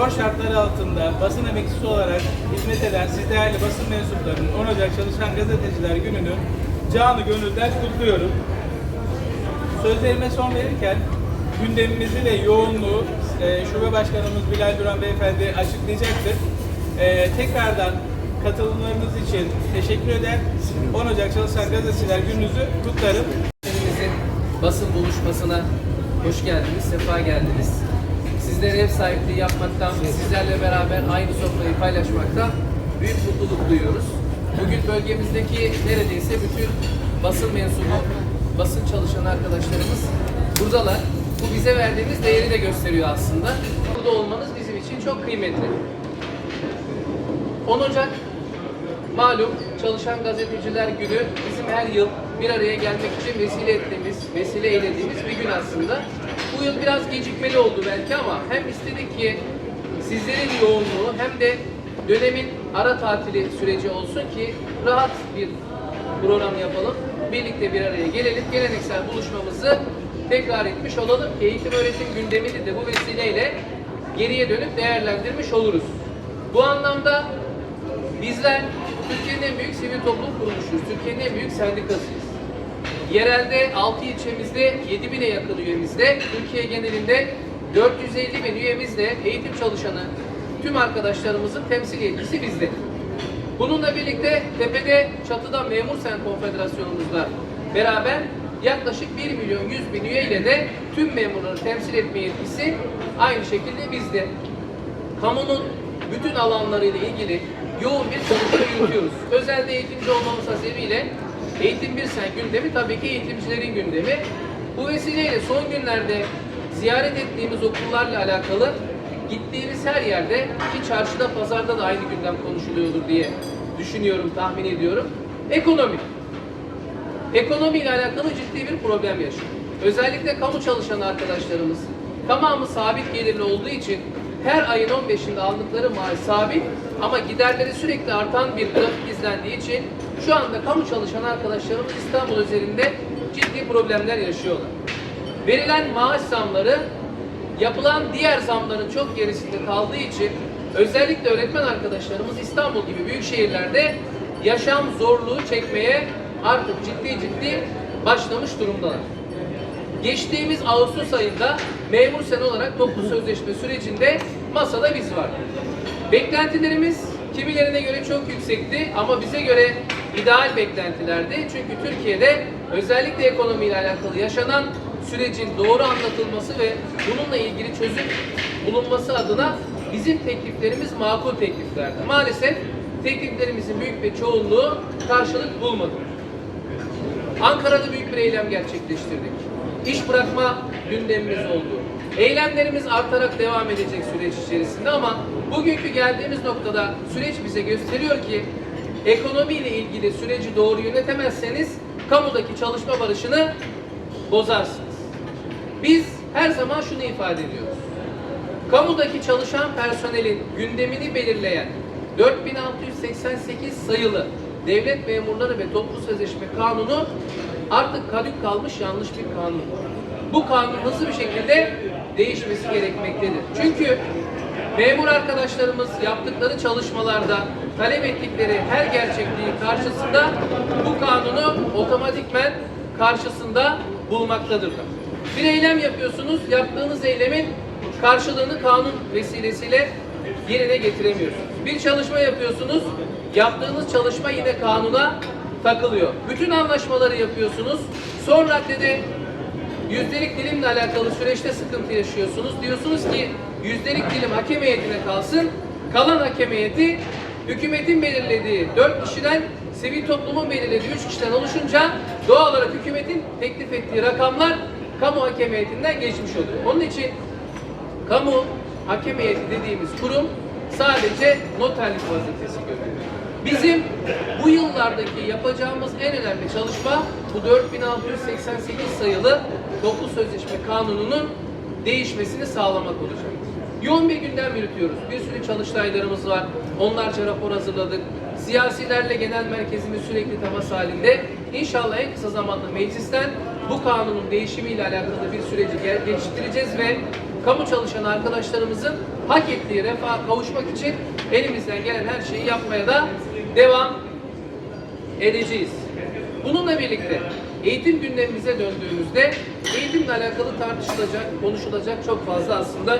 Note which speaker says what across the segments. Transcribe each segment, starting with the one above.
Speaker 1: zor şartlar altında basın emekçisi olarak hizmet eden siz değerli basın mensuplarının 10 Ocak Çalışan Gazeteciler Günü'nü canı gönülden kutluyorum. Sözlerime son verirken gündemimizi ve yoğunluğu e, Şube Başkanımız Bilal Duran Beyefendi açıklayacaktır. E, tekrardan katılımlarınız için teşekkür eder. 10 Ocak Çalışan Gazeteciler Gününüzü kutlarım.
Speaker 2: Basın buluşmasına hoş geldiniz, sefa geldiniz. Sizlere ev sahipliği yapmaktan ve sizlerle beraber aynı sofrayı paylaşmaktan büyük mutluluk duyuyoruz. Bugün bölgemizdeki neredeyse bütün basın mensubu, basın çalışan arkadaşlarımız buradalar. Bu bize verdiğimiz değeri de gösteriyor aslında. Burada olmanız bizim için çok kıymetli. 10 Ocak Malum Çalışan Gazeteciler Günü bizim her yıl bir araya gelmek için vesile ettiğimiz, vesile eylediğimiz bir gün aslında. Bu yıl biraz gecikmeli oldu belki ama hem istedik ki sizlerin yoğunluğu hem de dönemin ara tatili süreci olsun ki rahat bir program yapalım. Birlikte bir araya gelelim. Geleneksel buluşmamızı tekrar etmiş olalım ki eğitim öğretim gündemini de bu vesileyle geriye dönüp değerlendirmiş oluruz. Bu anlamda Bizler Türkiye'nin en büyük sivil toplum kuruluşuyuz. Türkiye'nin en büyük sendikasıyız. Yerelde 6 ilçemizde 7000'e yakın üyemizde, Türkiye genelinde 450 bin üyemizle eğitim çalışanı tüm arkadaşlarımızın temsil yetkisi bizde. Bununla birlikte tepede çatıda Memur Sen Konfederasyonumuzla beraber yaklaşık 1 milyon 100 bin üye ile de tüm memurları temsil etme yetkisi aynı şekilde bizde kamunun bütün alanlarıyla ilgili yoğun bir çalışma yürütüyoruz. Özelde eğitimci olmamız hasebiyle Eğitim Bir Sen gündemi tabii ki eğitimcilerin gündemi. Bu vesileyle son günlerde ziyaret ettiğimiz okullarla alakalı gittiğimiz her yerde ki çarşıda pazarda da aynı gündem konuşuluyordur diye düşünüyorum, tahmin ediyorum. Ekonomi. Ekonomiyle alakalı ciddi bir problem yaşıyor. Özellikle kamu çalışan arkadaşlarımız tamamı sabit gelirli olduğu için her ayın 15'inde aldıkları maaş sabit ama giderleri sürekli artan bir grafik izlendiği için şu anda kamu çalışan arkadaşlarımız İstanbul üzerinde ciddi problemler yaşıyorlar. Verilen maaş zamları yapılan diğer zamların çok gerisinde kaldığı için özellikle öğretmen arkadaşlarımız İstanbul gibi büyük şehirlerde yaşam zorluğu çekmeye artık ciddi ciddi başlamış durumdalar. Geçtiğimiz Ağustos ayında memur sen olarak toplu sözleşme sürecinde masada biz vardık. Beklentilerimiz kimilerine göre çok yüksekti ama bize göre ideal beklentilerdi. Çünkü Türkiye'de özellikle ekonomiyle alakalı yaşanan sürecin doğru anlatılması ve bununla ilgili çözüm bulunması adına bizim tekliflerimiz makul tekliflerdi. Maalesef tekliflerimizin büyük bir çoğunluğu karşılık bulmadı. Ankara'da büyük bir eylem gerçekleştirdik. İş bırakma gündemimiz oldu. Eylemlerimiz artarak devam edecek süreç içerisinde ama bugünkü geldiğimiz noktada süreç bize gösteriyor ki ekonomiyle ilgili süreci doğru yönetemezseniz kamudaki çalışma barışını bozarsınız. Biz her zaman şunu ifade ediyoruz. Kamudaki çalışan personelin gündemini belirleyen 4688 sayılı devlet memurları ve toplu sözleşme kanunu artık kadük kalmış yanlış bir kanun. Bu kanun hızlı bir şekilde değişmesi gerekmektedir. Çünkü memur arkadaşlarımız yaptıkları çalışmalarda talep ettikleri her gerçekliğin karşısında bu kanunu otomatikmen karşısında bulmaktadırlar. Bir eylem yapıyorsunuz, yaptığınız eylemin karşılığını kanun vesilesiyle yerine getiremiyorsunuz. Bir çalışma yapıyorsunuz, yaptığınız çalışma yine kanuna takılıyor. Bütün anlaşmaları yapıyorsunuz. Son raddede yüzdelik dilimle alakalı süreçte sıkıntı yaşıyorsunuz. Diyorsunuz ki yüzdelik dilim hakem heyetine kalsın. Kalan hakem heyeti hükümetin belirlediği 4 kişiden sivil toplumun belirlediği 3 kişiden oluşunca doğal olarak hükümetin teklif ettiği rakamlar kamu hakem heyetinden geçmiş oluyor. Onun için kamu hakem heyeti dediğimiz kurum sadece noterlik vazifesi görüyor. Bizim bu yıllardaki yapacağımız en önemli çalışma bu 4688 sayılı toplu sözleşme kanununun değişmesini sağlamak olacak. Yoğun bir gündem yürütüyoruz. Bir sürü çalıştaylarımız var. Onlarca rapor hazırladık. Siyasilerle genel merkezimiz sürekli temas halinde. İnşallah en kısa zamanda meclisten bu kanunun değişimiyle alakalı bir süreci geliştireceğiz ve kamu çalışan arkadaşlarımızın hak ettiği refaha kavuşmak için elimizden gelen her şeyi yapmaya da devam edeceğiz. Bununla birlikte eğitim gündemimize döndüğümüzde eğitimle alakalı tartışılacak, konuşulacak çok fazla aslında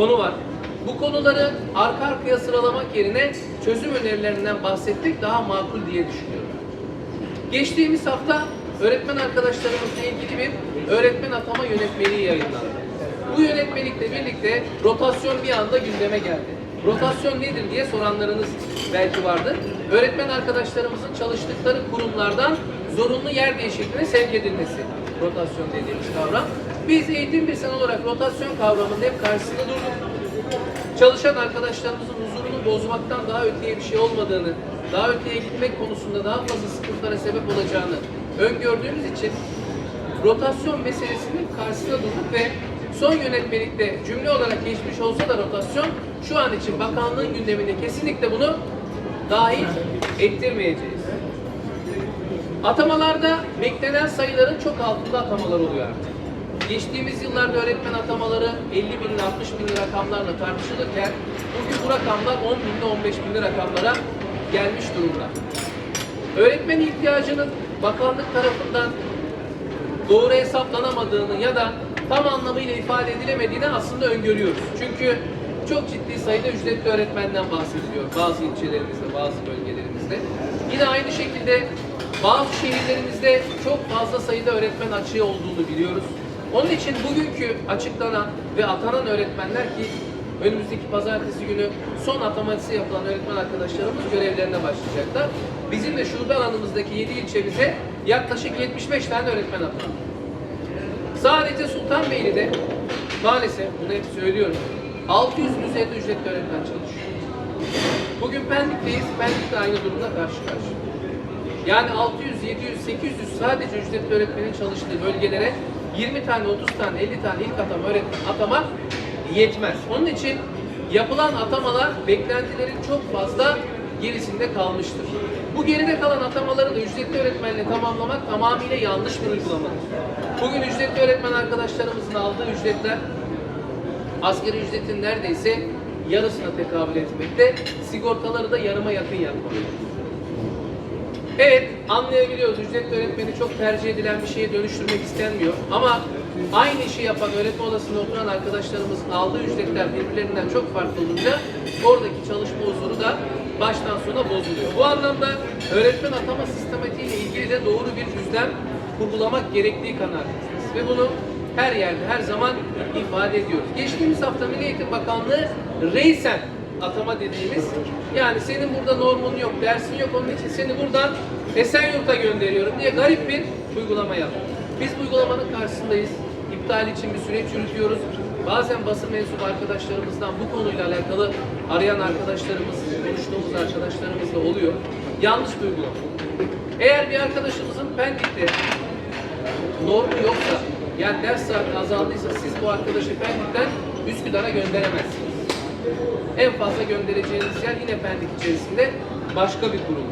Speaker 2: konu var. Bu konuları arka arkaya sıralamak yerine çözüm önerilerinden bahsetmek daha makul diye düşünüyorum. Geçtiğimiz hafta öğretmen arkadaşlarımızla ilgili bir öğretmen atama yönetmeliği yayınlandı. Bu yönetmelikle birlikte rotasyon bir anda gündeme geldi. Rotasyon nedir diye soranlarınız belki vardır. Öğretmen arkadaşlarımızın çalıştıkları kurumlardan zorunlu yer değişikliğine sevk edilmesi. Rotasyon dediğimiz kavram. Biz eğitim bir olarak rotasyon kavramının hep karşısında durduk çalışan arkadaşlarımızın huzurunu bozmaktan daha öteye bir şey olmadığını, daha öteye gitmek konusunda daha fazla sıkıntılara sebep olacağını öngördüğümüz için rotasyon meselesinin karşısına durduk ve son yönetmelikte cümle olarak geçmiş olsa da rotasyon şu an için bakanlığın gündemine kesinlikle bunu dahil ettirmeyeceğiz. Atamalarda beklenen sayıların çok altında atamalar oluyor artık. Geçtiğimiz yıllarda öğretmen atamaları 50 bin, 60 bin rakamlarla tartışılırken bugün bu rakamlar 10 bin ile 15 bin rakamlara gelmiş durumda. Öğretmen ihtiyacının bakanlık tarafından doğru hesaplanamadığını ya da tam anlamıyla ifade edilemediğini aslında öngörüyoruz. Çünkü çok ciddi sayıda ücretli öğretmenden bahsediliyor bazı ilçelerimizde, bazı bölgelerimizde. Yine aynı şekilde bazı şehirlerimizde çok fazla sayıda öğretmen açığı olduğunu biliyoruz. Onun için bugünkü açıklanan ve atanan öğretmenler ki önümüzdeki pazartesi günü son ataması yapılan öğretmen arkadaşlarımız görevlerine başlayacaklar. Bizim de şube alanımızdaki 7 ilçemize yaklaşık 75 tane öğretmen atandı. Sadece Sultanbeyli'de maalesef bunu hep söylüyorum 600'ün üzerinde ücretli öğretmen çalışıyor. Bugün Pendik'teyiz. Pendik de aynı durumda karşı karşıya. Yani 600, 700, 800 sadece ücretli öğretmenin çalıştığı bölgelere 20 tane, 30 tane, 50 tane ilk atama öğretmen atama yetmez. Onun için yapılan atamalar beklentilerin çok fazla gerisinde kalmıştır. Bu geride kalan atamaları da ücretli öğretmenle tamamlamak tamamıyla yanlış bir uygulamadır. Bugün ücretli öğretmen arkadaşlarımızın aldığı ücretler asgari ücretin neredeyse yarısına tekabül etmekte. Sigortaları da yarıma yakın yapmalı. Evet, anlayabiliyoruz. Ücretli öğretmeni çok tercih edilen bir şeye dönüştürmek istenmiyor. Ama aynı işi yapan öğretmen odasında oturan arkadaşlarımızın aldığı ücretler birbirlerinden çok farklı olunca oradaki çalışma huzuru da baştan sona bozuluyor. Bu anlamda öğretmen atama sistematiğiyle ilgili de doğru bir düzlem kurgulamak gerektiği kanaatindeyiz. Ve bunu her yerde, her zaman ifade ediyoruz. Geçtiğimiz hafta Milli Eğitim Bakanlığı reisen atama dediğimiz yani senin burada normun yok, dersin yok onun için seni buradan Esenyurt'a gönderiyorum diye garip bir uygulama yaptı. Biz bu uygulamanın karşısındayız. İptal için bir süreç yürütüyoruz. Bazen basın mensubu arkadaşlarımızdan bu konuyla alakalı arayan arkadaşlarımız, konuştuğumuz arkadaşlarımız da oluyor. Yanlış bir uygulama. Eğer bir arkadaşımızın Pendik'te normu yoksa, yani ders saati azaldıysa siz bu arkadaşı Pendik'ten Üsküdar'a gönderemezsiniz. En fazla göndereceğiniz yer yine Pendik içerisinde başka bir kurum.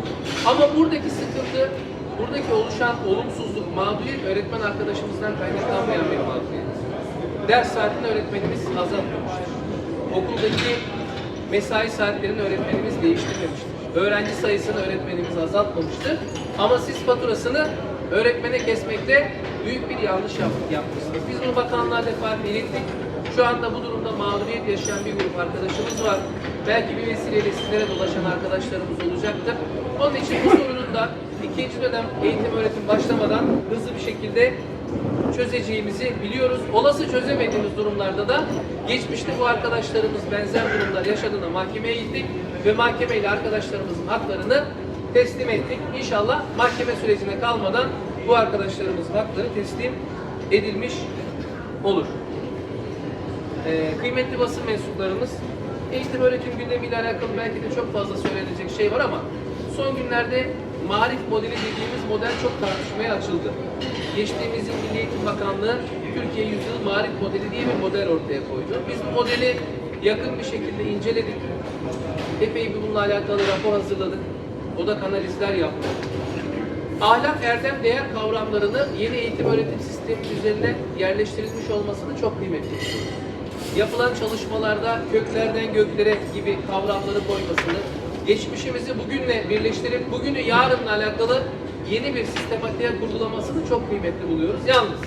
Speaker 2: Ama buradaki sıkıntı, buradaki oluşan olumsuzluk, mağduriyet öğretmen arkadaşımızdan kaynaklanmayan bir mağduriyet. Ders saatini öğretmenimiz azaltmamıştır. Okuldaki mesai saatlerini öğretmenimiz değiştirmemiştir. Öğrenci sayısını öğretmenimiz azaltmamıştır. Ama siz faturasını öğretmene kesmekte büyük bir yanlış yap- yapmışsınız. Biz bunu bakanlığa defaatle ilettik. Şu anda bu durumda mağduriyet yaşayan bir grup arkadaşımız var. Belki bir vesileyle sizlere dolaşan arkadaşlarımız olacaktır. Onun için bu sorunun da ikinci dönem eğitim öğretim başlamadan hızlı bir şekilde çözeceğimizi biliyoruz. Olası çözemediğimiz durumlarda da geçmişte bu arkadaşlarımız benzer durumlar yaşadığında mahkemeye gittik ve mahkemeyle arkadaşlarımızın haklarını teslim ettik. İnşallah mahkeme sürecine kalmadan bu arkadaşlarımızın hakları teslim edilmiş olur. Ee, kıymetli basın mensuplarımız, eğitim öğretim gündemiyle alakalı belki de çok fazla söylenecek şey var ama son günlerde marif modeli dediğimiz model çok tartışmaya açıldı. Geçtiğimiz yıl Milli Eğitim Bakanlığı Türkiye Yüzyılı Marif Modeli diye bir model ortaya koydu. Biz bu modeli yakın bir şekilde inceledik. Epey bir bununla alakalı rapor hazırladık. O da kanalizler yaptı. Ahlak, erdem, değer kavramlarını yeni eğitim öğretim sistemi üzerine yerleştirilmiş olmasını çok kıymetli. Yapılan çalışmalarda köklerden göklere gibi kavramları koymasını, geçmişimizi bugünle birleştirip bugünü yarınla alakalı yeni bir sistematiğe kurgulamasını çok kıymetli buluyoruz. Yalnız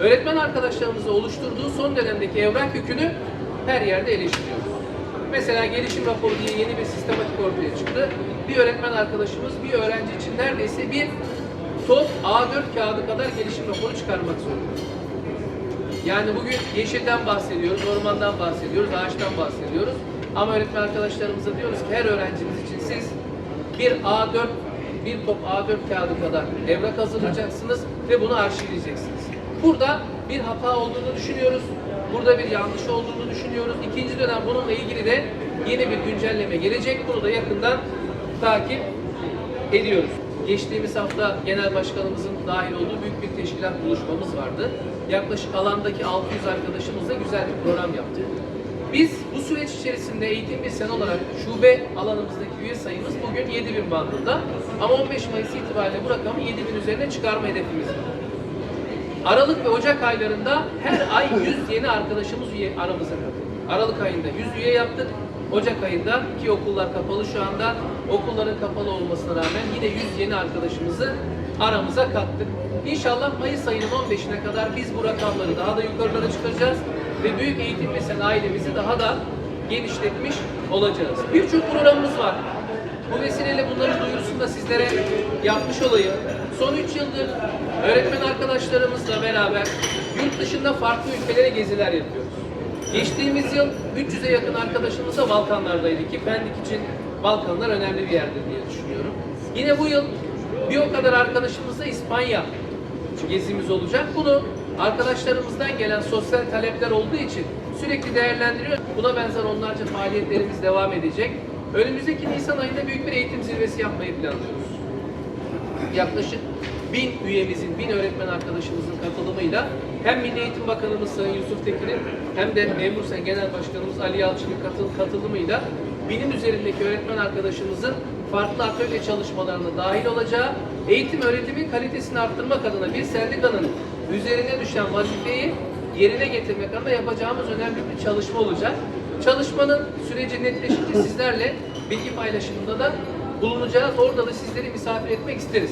Speaker 2: öğretmen arkadaşlarımızı oluşturduğu son dönemdeki evrak yükünü her yerde eleştiriyoruz. Mesela gelişim raporu diye yeni bir sistematik ortaya çıktı. Bir öğretmen arkadaşımız bir öğrenci için neredeyse bir top A4 kağıdı kadar gelişim raporu çıkarmak zorunda. Yani bugün yeşilden bahsediyoruz, ormandan bahsediyoruz, ağaçtan bahsediyoruz. Ama öğretmen arkadaşlarımıza diyoruz ki her öğrencimiz için siz bir A4, bir top A4 kağıdı kadar evrak hazırlayacaksınız ve bunu arşivleyeceksiniz. Burada bir hata olduğunu düşünüyoruz. Burada bir yanlış olduğunu düşünüyoruz. İkinci dönem bununla ilgili de yeni bir güncelleme gelecek. Bunu da yakından takip ediyoruz. Geçtiğimiz hafta genel başkanımızın dahil olduğu büyük bir teşkilat buluşmamız vardı. Yaklaşık alandaki 600 arkadaşımızla güzel bir program yaptık. Biz bu süreç içerisinde eğitim bir sene olarak şube alanımızdaki üye sayımız bugün 7000 bandında. Ama 15 Mayıs itibariyle bu rakamı 7000 üzerine çıkarma hedefimiz var. Aralık ve Ocak aylarında her ay 100 yeni arkadaşımız üye aramıza katıldı. Aralık ayında 100 üye yaptık. Ocak ayında ki okullar kapalı şu anda okulların kapalı olmasına rağmen yine 100 yeni arkadaşımızı aramıza kattık. İnşallah Mayıs ayının 15'ine kadar biz bu rakamları daha da yukarılara çıkaracağız ve büyük eğitim mesela ailemizi daha da genişletmiş olacağız. Birçok programımız var. Bu vesileyle bunların duyurusunu da sizlere yapmış olayım. Son 3 yıldır öğretmen arkadaşlarımızla beraber yurt dışında farklı ülkelere geziler yapıyoruz. Geçtiğimiz yıl 300'e yakın arkadaşımız da Balkanlardaydı ki Pendik için Balkanlar önemli bir yerdir diye düşünüyorum. Yine bu yıl bir o kadar arkadaşımız da İspanya gezimiz olacak. Bunu arkadaşlarımızdan gelen sosyal talepler olduğu için sürekli değerlendiriyor. Buna benzer onlarca faaliyetlerimiz devam edecek. Önümüzdeki Nisan ayında büyük bir eğitim zirvesi yapmayı planlıyoruz. Yaklaşık bin üyemizin, bin öğretmen arkadaşımızın katılımıyla hem Milli Eğitim Bakanımız Sayın Yusuf Tekin'in hem de Memur Sen Genel Başkanımız Ali Yalçın'ın katıl katılımıyla binin üzerindeki öğretmen arkadaşımızın farklı atölye çalışmalarına dahil olacağı, eğitim öğretimin kalitesini arttırmak adına bir sendikanın üzerine düşen vazifeyi yerine getirmek adına yapacağımız önemli bir çalışma olacak. Çalışmanın süreci netleşince sizlerle bilgi paylaşımında da bulunacağız. Orada da sizleri misafir etmek isteriz.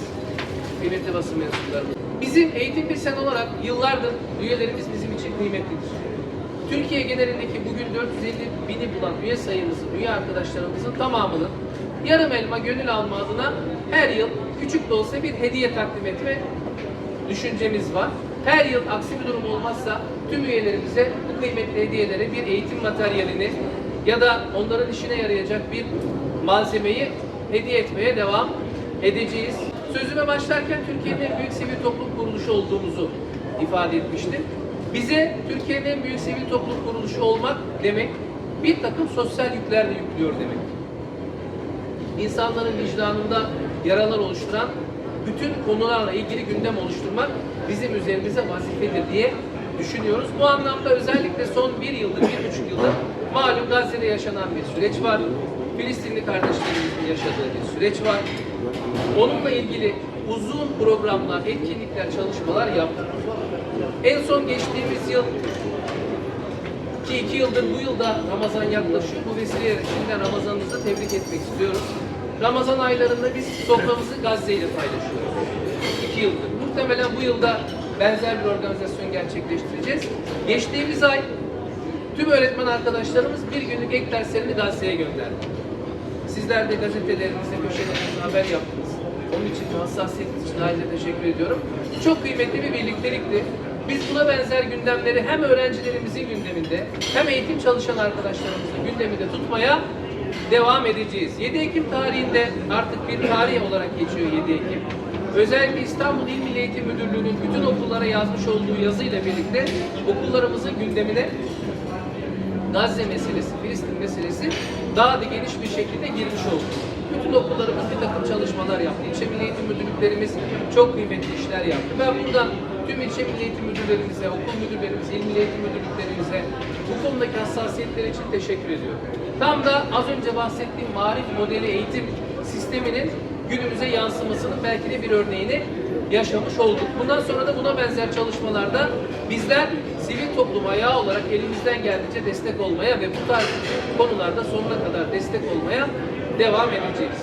Speaker 2: Kıymetli basın mensupları. Bizim eğitim bir sen olarak yıllardır üyelerimiz bizim için kıymetlidir. Türkiye genelindeki bugün 450 bini bulan üye sayımızın, üye arkadaşlarımızın tamamının yarım elma gönül alma adına her yıl küçük de olsa bir hediye takdim etme düşüncemiz var. Her yıl aksi bir durum olmazsa tüm üyelerimize bu kıymetli hediyeleri bir eğitim materyalini ya da onların işine yarayacak bir malzemeyi hediye etmeye devam edeceğiz. Sözüme başlarken Türkiye'nin en büyük sivil toplum kuruluşu olduğumuzu ifade etmiştim. Bize Türkiye'nin en büyük sivil toplum kuruluşu olmak demek bir takım sosyal yükler de yüklüyor demek insanların vicdanında yaralar oluşturan bütün konularla ilgili gündem oluşturmak bizim üzerimize vazifedir diye düşünüyoruz. Bu anlamda özellikle son bir yıldır, bir buçuk yıldır malum Gazze'de yaşanan bir süreç var. Filistinli kardeşlerimizin yaşadığı bir süreç var. Onunla ilgili uzun programlar, etkinlikler, çalışmalar yaptık. En son geçtiğimiz yıl ki iki yıldır bu yılda Ramazan yaklaşıyor. Bu vesileyle şimdiden Ramazanınızı tebrik etmek istiyoruz. Ramazan aylarında biz soframızı Gazze ile paylaşıyoruz. İki yıldır. Muhtemelen bu yılda benzer bir organizasyon gerçekleştireceğiz. Geçtiğimiz ay tüm öğretmen arkadaşlarımız bir günlük ek derslerini Gazze'ye gönderdi. Sizler de gazetelerinizde, köşelerinizde haber yaptınız. Onun için hassasiyetiniz için ayrıca teşekkür ediyorum. Çok kıymetli bir birliktelikti. Biz buna benzer gündemleri hem öğrencilerimizin gündeminde hem eğitim çalışan arkadaşlarımızın gündeminde tutmaya devam edeceğiz. 7 Ekim tarihinde artık bir tarih olarak geçiyor 7 Ekim. Özellikle İstanbul İl Milli Eğitim Müdürlüğü'nün bütün okullara yazmış olduğu yazıyla birlikte okullarımızın gündemine Gazze meselesi, Filistin meselesi daha da geniş bir şekilde girmiş oldu. Bütün okullarımız bir takım çalışmalar yaptı. İlçe Milli Eğitim Müdürlüklerimiz çok kıymetli işler yaptı. Ben buradan tüm ilçe Milli Eğitim Müdürlerimize, okul müdürlerimize, il Milli Müdürlüklerimize bu konudaki hassasiyetler için teşekkür ediyorum. Tam da az önce bahsettiğim marif modeli eğitim sisteminin günümüze yansımasının belki de bir örneğini yaşamış olduk. Bundan sonra da buna benzer çalışmalarda bizler sivil toplum ayağı olarak elimizden geldiğince destek olmaya ve bu tarz konularda sonuna kadar destek olmaya devam edeceğiz.